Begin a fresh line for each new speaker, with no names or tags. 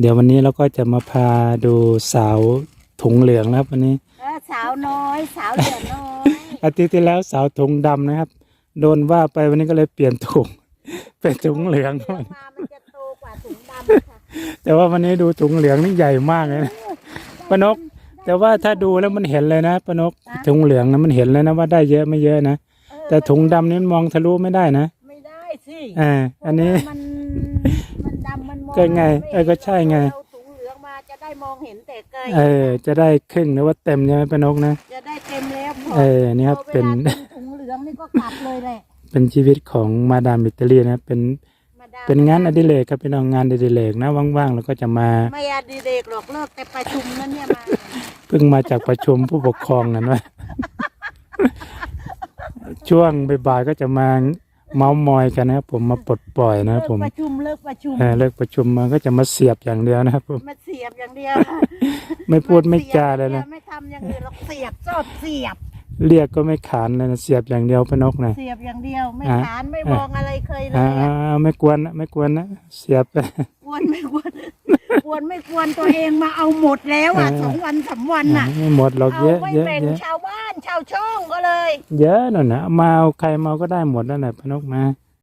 เดี๋ยววันนี้เราก็จะมาพาดูสาวถุงเหลืองนะครับ วันนี้
เออสาวน้อย สาวเหลือน้อย
อาทิตย์ที่แล้วสาวถุงดำนะครับ โดนว่าไปวันนี้ก็เลยเปลี่ยนถุง เป็นถุงเหลือง
เลี้ยงมามันจะโตกว่าถุงดำค่ะ
แต่ว่าวันนี้ดูถุงเหลืองนี่ใหญ่มากเลยนะป้านก แต่ว่าถ้าดูแล้วมันเห็นเลยนะป้านกถุงเหลืองนะมันเห็นเลยนะว่าได้เยอะไม่เยอะนะ
เออ
แต่ถุงดำนี่มันมองทะลุไม่ได้นะ
ไม่ได้สิ
อ่าอันนี้
เพราะว่ามันมันดำมันมอง
ก็ไง
ม่
เออก็ใช่ไง
เอาถุงเหลืองมาจะได้มองเห็นแต่ไกล
เออ จะได้ครึ่งหรือว่าเต็มใช่ไหมป้านกนะ
จะได้เต็มแล้วพอ
เออนี่ครับ
พอวลา
เป็น
ต็มถุงเหลืองนี่ก็กลับเลยแหละ
เป็นชีวิตของมาดามอิตาลีนะครับเป็น
มาดาม
เป็นงานอดิเรกครับเป็นงานอดิเรกนะว่างๆเราก็จะมา
ไม่อดีเรกหรอกเลิกแต่ประชุมนั่นเนี่ยมา
เพิ่งมาจากประชุมผู้ปกครองนั่นว่า ช่วงบ่ายๆก็จะมา เมาส์มอยกันนะครับผมมาปลดปล่อยนะครับผม
เลิกประชุมเลิกประชุม
เออเลิกประชุมมาก็จะมาเสียบอย่างเดียวนะครับผม
มาเสียบอย่างเดียว
ไม่พูดไม่จาเลยนะ
ไม่ทำอย่างอื่นหรอกเสียบจอดเสียบ
เรียกก็ไม่ขานเลยนะเสียบอย่างเดียวพนกนะ
เสียบอย่างเดียวไม่
อะ
ขานไม่มองอะไรเคยเลย
อ่า
อะ
อ่าไม่กวนนะไม่กวนนะเสียบ
กวนไม่กวนกวนไม่กวนตัวเองมาเอาหมดแล้วอะ
เออ
สองวันสามวันน่ะ
ไม่หมดหรอก
เอา
เยอะ
ไม่
เยอะ
แบ่ง
เยอะ
ชานชาวช่องก็เลย
เยอะหน่อยนะเมาเอาใครมาเอาก็ได้หมดนั่นแหละพนกมา